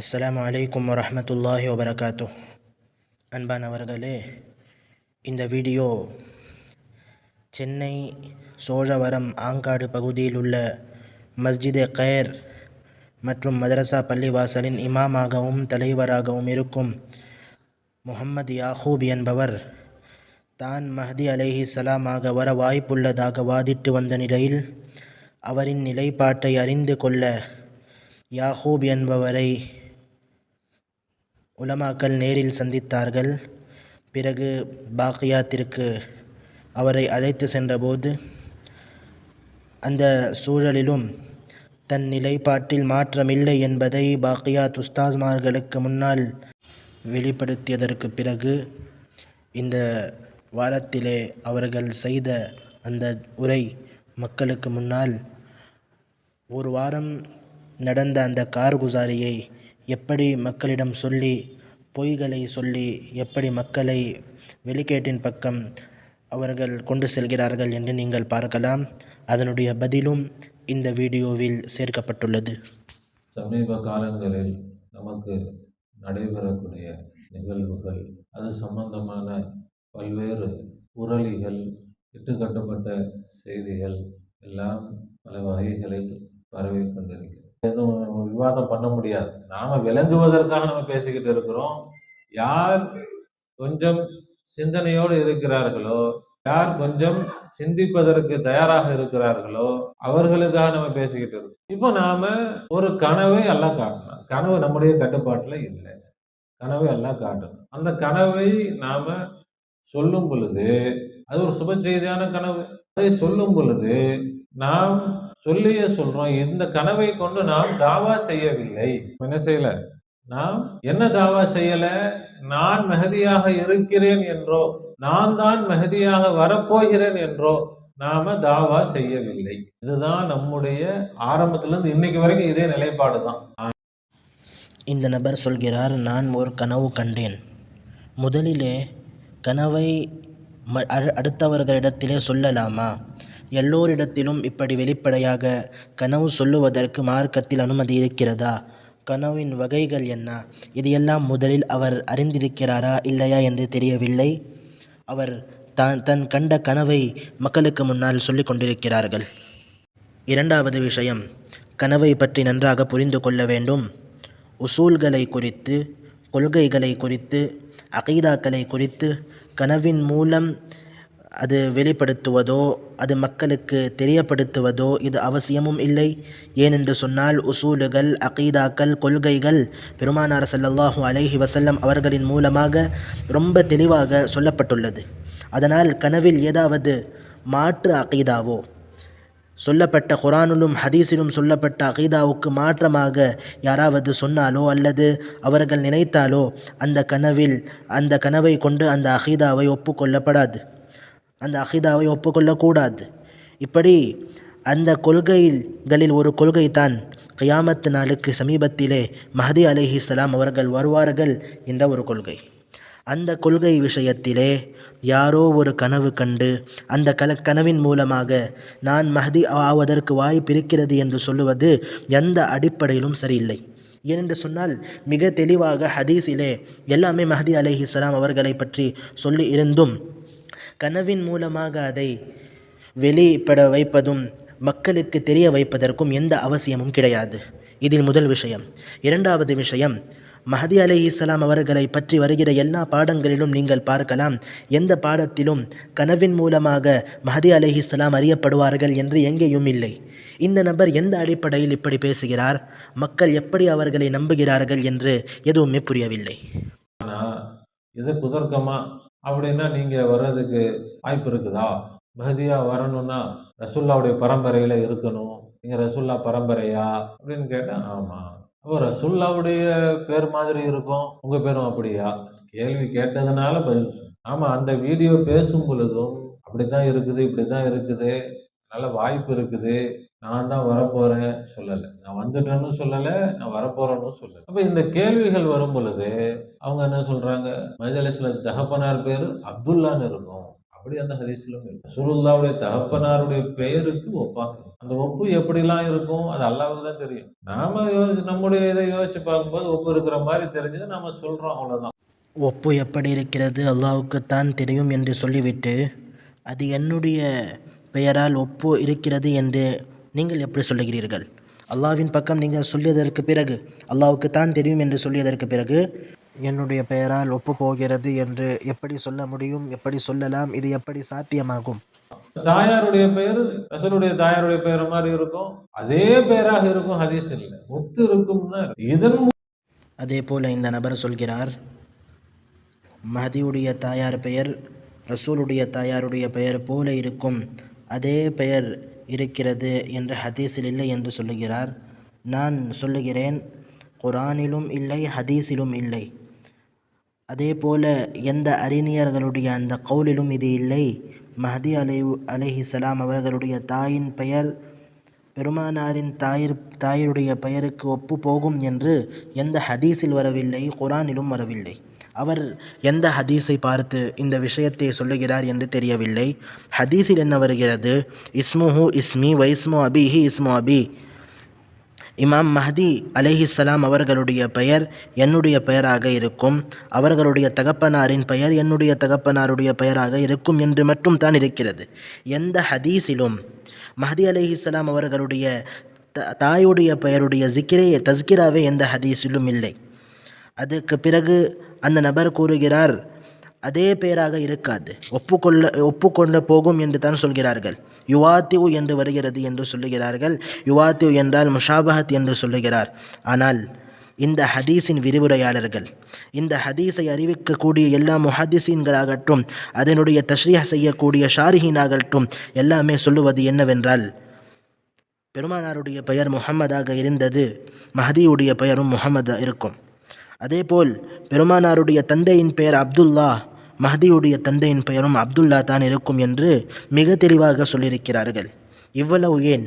அஸ்லாம் அலைக்கும் வரமத்துல்லாஹி வபரகாத்து. அன்பானவர்களே இந்த வீடியோ சென்னை சோழவரம் ஆங்காடு பகுதியில் உள்ள மஸ்ஜிதே கயர் மற்றும் மதரசா பள்ளிவாசலின் இமாமாகவும் தலைவராகவும் இருக்கும் முஹம்மது யாகூப் என்பவர் தான் மஹதி அலைஹி சலாமாக வர வாய்ப்புள்ளதாக வாதிட்டு வந்த நிலையில் அவரின் நிலைப்பாட்டை அறிந்து கொள்ள யாகூப் என்பவரை உலமாக்கள் நேரில் சந்தித்தார்கள். பிறகு பாக்கியாத்திற்கு அவரை அழைத்து சென்றபோது அந்த சூழலிலும் தன் நிலைப்பாட்டில் மாற்றமில்லை என்பதை பாக்கியாத் உஸ்தாஸ்மார்களுக்கு முன்னால் வெளிப்படுத்தியதற்கு பிறகு இந்த வாரத்திலே அவர்கள் செய்த அந்த உரை மக்களுக்கு முன்னால் ஒரு வாரம் நடந்த அந்த கார்குசாரியை எப்படி மக்களிடம் சொல்லி பொய்களை சொல்லி எப்படி மக்களை வெளிக்கேட்டின் பக்கம் அவர்கள் கொண்டு செல்கிறார்கள் என்று நீங்கள் பார்க்கலாம். அதனுடைய பதிலும் இந்த வீடியோவில் சேர்க்கப்பட்டுள்ளது. சமீப காலங்களில் நமக்கு நடைபெறக்கூடிய நிகழ்வுகள் அது சம்பந்தமான பல்வேறு புரளிகள் இட்டுக்கட்டப்பட்ட செய்திகள் எல்லாம் பல வகைகளில் பரவி கொண்டிருக்கிறது. எதுவும் நம்ம விவாதம் பண்ண முடியாது. நாம விளங்குவதற்காக நம்ம பேசிக்கிட்டு இருக்கிறோம். யார் கொஞ்சம் சிந்தனையோடு இருக்கிறார்களோ யார் கொஞ்சம் சிந்திப்பதற்கு தயாராக இருக்கிறார்களோ அவர்களுக்காக நம்ம பேசிக்கிட்டு இருக்கோம் இப்போ நாம ஒரு கனவை எல்லாம் காட்டணும். கனவு நம்முடைய கட்டுப்பாட்டுல இல்லை. கனவை எல்லாம் காட்டணும். அந்த கனவை நாம சொல்லும் பொழுது அது ஒரு சுப செய்தியான கனவு. அதை சொல்லும் பொழுது நாம் சொல்லியே சொல்றோம். இந்த கனவை கொண்டு நாம் தாவா செய்யவில்லை. என்ன செய்யல? நாம் என்ன தாவா செய்யல? நான் மெஹதியாக இருக்கிறேன் என்றோ நான் தான் மெஹதியாக வரப்போகிறேன் என்றோ நாம தாவா செய்யவில்லை. இதுதான் நம்முடைய ஆரம்பத்துல இருந்து இன்னைக்கு வரைக்கும் இதே நிலைப்பாடு தான். இந்த நபர் சொல்கிறார் நான் ஒரு கனவு கண்டேன். முதலிலே கனவை அடுத்தவர்களிடத்திலே சொல்லலாமா? எல்லோரிடத்திலும் இப்படி வெளிப்படையாக கனவு சொல்லுவதற்கு மார்க்கத்தில் அனுமதி இருக்கிறதா? கனவின் வகைகள் என்ன? இது எல்லாம் முதலில் அவர் அறிந்திருக்கிறாரா இல்லையா என்று தெரியவில்லை. அவர் தான் தன் கண்ட கனவை மக்களுக்கு முன்னால் சொல்லிக் கொண்டிருக்கிறார்கள். இரண்டாவது விஷயம் கனவை பற்றி நன்றாக புரிந்து கொள்ள வேண்டும். உசூல்களை குறித்து கொள்கைகளை குறித்து அகைதாக்களை குறித்து கனவின் மூலம் அது வெளிப்படுத்துவதோ அது மக்களுக்கு தெரியப்படுத்துவதோ இது அவசியமும் இல்லை. ஏனென்று சொன்னால் உசூலுகள் அகீதாக்கள் கொள்கைகள் பெருமானார் ஸல்லல்லாஹு அலைஹி வசல்லம் அவர்களின் மூலமாக ரொம்ப தெளிவாக சொல்லப்பட்டுள்ளது. அதனால் கனவில் ஏதாவது மாற்று அகீதாவோ சொல்லப்பட்ட குரானிலும் ஹதீஸிலும் சொல்லப்பட்ட அகீதாவுக்கு மாற்றமாக யாராவது சொன்னாலோ அல்லது அவர்கள் நினைத்தாலோ அந்த கனவில் அந்த கனவை கொண்டு அந்த அகீதாவை ஒப்புக்கொள்ளப்படாது. அந்த அகிதாவை ஒப்புக்கொள்ளக்கூடாது. இப்படி அந்த கொள்கைகளில் ஒரு கொள்கை தான் கயாமத்து நாளுக்கு சமீபத்திலே மஹதி அலைஹிஸ்ஸலாம் அவர்கள் வருவார்கள் என்ற ஒரு கொள்கை. அந்த கொள்கை விஷயத்திலே யாரோ ஒரு கனவு கண்டு அந்த கல கனவின் மூலமாக நான் மஹதி ஆவதற்கு வாய்ப்பு இருக்கிறது என்று சொல்லுவது எந்த அடிப்படையிலும் சரியில்லை. ஏனென்று சொன்னால் மிக தெளிவாக ஹதீஸிலே எல்லாமே மஹதி அலைஹிஸ்ஸலாம் அவர்களை பற்றி சொல்லி இருந்தும் கனவின் மூலமாக அதை வெளிப்பட வைப்பதும் மக்களுக்கு தெரிய வைப்பதற்கும் எந்த அவசியமும் கிடையாது. இதில் முதல் விஷயம். இரண்டாவது விஷயம் மஹதி அலி இஸ்லாம் அவர்களை பற்றி வருகிற எல்லா பாடங்களிலும் நீங்கள் பார்க்கலாம். எந்த பாடத்திலும் கனவின் மூலமாக மஹதி அலி இஸ்லாம் அறியப்படுவார்கள் என்று எங்கேயும் இல்லை. இந்த நபர் எந்த அடிப்படையில் இப்படி பேசுகிறார்? மக்கள் எப்படி அவர்களை நம்புகிறார்கள் என்று எதுவுமே புரியவில்லை. இது அப்படின்னா நீங்க வர்றதுக்கு வாய்ப்பு இருக்குதா? மஹதியா வரணும்னா ரசுல்லாவுடைய பரம்பரையில இருக்கணும். நீங்க ரசுல்லா பரம்பரையா? அப்படின்னு கேட்டா ஆமா. அப்போ ரசுல்லாவுடைய பேர் மாதிரி இருக்கும். உங்க பேரும் அப்படியா? கேள்வி கேட்டதுனால பதில் ஆமா அந்த வீடியோ பேசும் பொழுதும் அப்படித்தான் இருக்குது இப்படித்தான் இருக்குது. நல்ல வாய்ப்பு இருக்குது. நான் தான் வரப்போறேன் சொல்லலை. நான் வந்துட்டேன்னு சொல்லலை நான் வரப்போறேன்னு சொல்லலை. அப்போ இந்த கேள்விகள் வரும் பொழுது அவங்க என்ன சொல்றாங்க? மஜலிஸ்ல தகப்பனார் பேர் அப்துல்லான்னு இருக்கும். அப்படி அந்த ஹதீஸ்லும் இருக்கும் சுருல்லாவுடைய தகப்பனாருடைய பெயருக்கு ஒப்பாங்க அந்த ஒப்பு எப்படிலாம் இருக்கும்? அது அல்லாவுக்கு தான் தெரியும். நாம யோசி நம்முடைய இதை யோசிச்சு பார்க்கும்போது ஒப்பு இருக்கிற மாதிரி தெரிஞ்சது நம்ம சொல்றோம் அவ்வளவுதான். ஒப்பு எப்படி இருக்கிறது அல்லாஹ்வுக்குத்தான் தெரியும் என்று சொல்லிவிட்டு அது என்னுடைய பெயரால் ஒப்பு இருக்கிறது என்று நீங்கள் எப்படி சொல்லுகிறீர்கள்? அல்லாஹ்வின் பக்கம் நீங்கள் சொல்லியதற்கு பிறகு அல்லாஹ்வுக்குத்தான் தெரியும் என்று சொல்லியதற்கு பிறகு என்னுடைய பெயரால் ஒப்பு போகிறது என்று எப்படி சொல்ல முடியும் எப்படி சொல்லலாம் இது எப்படி சாத்தியமாகும்? தாயாருடைய பெயர் ரசூலுடைய தாயாருடைய பெயர் மாதிரி இருக்கும். அதே பெயராக இருக்கும் ஹதீஸ் இல்லை. ஒத்து இருக்கும் தான் இதன் அதே போல் இந்த நபர் சொல்கிறார் மஹதியுடைய தாயார் பெயர் ரசூலுடைய தாயாருடைய பெயர் போல இருக்கும். அதே பெயர் இருக்கிறது என்று ஹதீஸில் இல்லை என்று சொல்லுகிறார். நான் சொல்லுகிறேன் குரானிலும் இல்லை ஹதீஸிலும் இல்லை. அதே போல எந்த அறிஞர்களுடைய அந்த கவுலிலும் இது இல்லை. மஹதி அலை அலைஹிஸ்ஸலாம் அவர்களுடைய தாயின் பெயர் பெருமானாரின் தாயிர் தாயருடைய பெயருக்கு ஒப்பு போகும் என்று எந்த ஹதீஸில் வரவில்லை குரானிலும் வரவில்லை. அவர் எந்த ஹதீஸை பார்த்து இந்த விஷயத்தை சொல்லுகிறார் என்று தெரியவில்லை. ஹதீஸில் என்ன வருகிறது? இஸ்முஹு இஸ்மி வைஸ்மு அபிஹி இஸ்மு அபி. இமாம் மஹதி அலேஹிஸ்லாம் அவர்களுடைய பெயர் என்னுடைய பெயராக இருக்கும். அவர்களுடைய தகப்பனாரின் பெயர் என்னுடைய தகப்பனாருடைய பெயராக இருக்கும் என்று மட்டும் தான் இருக்கிறது. எந்த ஹதீஸிலும் மஹதி அலேஹிஸ்லாம் அவர்களுடைய த தாயுடைய பெயருடைய ஜிக்கிரே தஸ்கிராவே எந்த ஹதீஸிலும் இல்லை. அதுக்கு பிறகு அந்த நபர் கூறுகிறார் அதே பெயராக இருக்காது. ஒப்புக்கொள்ள ஒப்புக்கொள்ள போகும் என்று தான் சொல்கிறார்கள். யுவாத்திவ் என்று வருகிறது என்று சொல்லுகிறார்கள். யுவாத்திவ் என்றால் முஷாபஹத் என்று சொல்லுகிறார். ஆனால் இந்த ஹதீஸின் விரிவுரையாளர்கள் இந்த ஹதீஸை அறிவிக்கக்கூடிய எல்லா முஹதிசீன்களாகட்டும் அதனுடைய தஷ்ரீஹ் செய்யக்கூடிய ஷாரிஹீனாகட்டும் எல்லாமே சொல்லுவது என்னவென்றால் பெருமானாருடைய பெயர் முகம்மதாக இருந்தது மஹதியுடைய பெயரும் முகமதாக இருக்கும். அதேபோல் பெருமானாருடைய தந்தையின் பெயர் அப்துல்லா மஹதியுடைய தந்தையின் பெயரும் அப்துல்லா தான் இருக்கும் என்று மிக தெளிவாக சொல்லியிருக்கிறார்கள். இவ்வளவு ஏன்?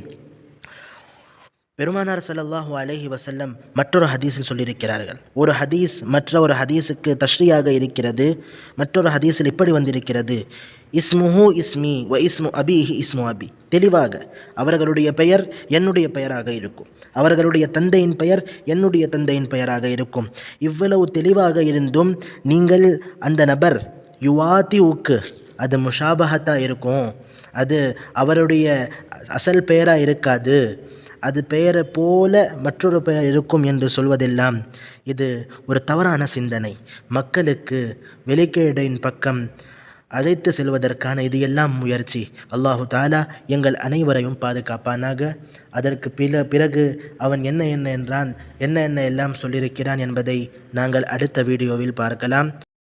பெருமானார் சல்லாஹூ அலஹி வசல்லம் மற்றொரு ஹதீஸில் சொல்லியிருக்கிறார்கள். ஒரு ஹதீஸ் மற்ற ஒரு ஹதீஸுக்கு தஷ்ரியாக இருக்கிறது மற்றொரு ஹதீஸில் இப்படி வந்திருக்கிறது. இஸ்முஹு இஸ்மி வ இஸ்மு அபிஹி இஸ்மு அபி. தெளிவாக அவர்களுடைய பெயர் என்னுடைய பெயராக இருக்கும். அவர்களுடைய தந்தையின் பெயர் என்னுடைய தந்தையின் பெயராக இருக்கும். இவ்வளவு தெளிவாக இருந்தும் நீங்கள் அந்த நபர் யுவாத்தி உக்கு அது முஷாபஹத்தாக இருக்கும். அது அவருடைய அசல் பெயராக இருக்காது. அது பெயரை போல மற்றொரு பெயர் இருக்கும் என்று சொல்வதெல்லாம் இது ஒரு தவறான சிந்தனை. மக்களுக்கு வெளிக்கேடின் பக்கம் அழைத்து செல்வதற்கான இது எல்லாம் முயற்சி. அல்லாஹு தாலா எங்கள் அனைவரையும் பாதுகாப்பானாக. அதற்கு பிற பிறகு அவன் என்ன என்ன என்றான் என்ன என்ன எல்லாம் சொல்லியிருக்கிறான் என்பதை நாங்கள் அடுத்த வீடியோவில் பார்க்கலாம்.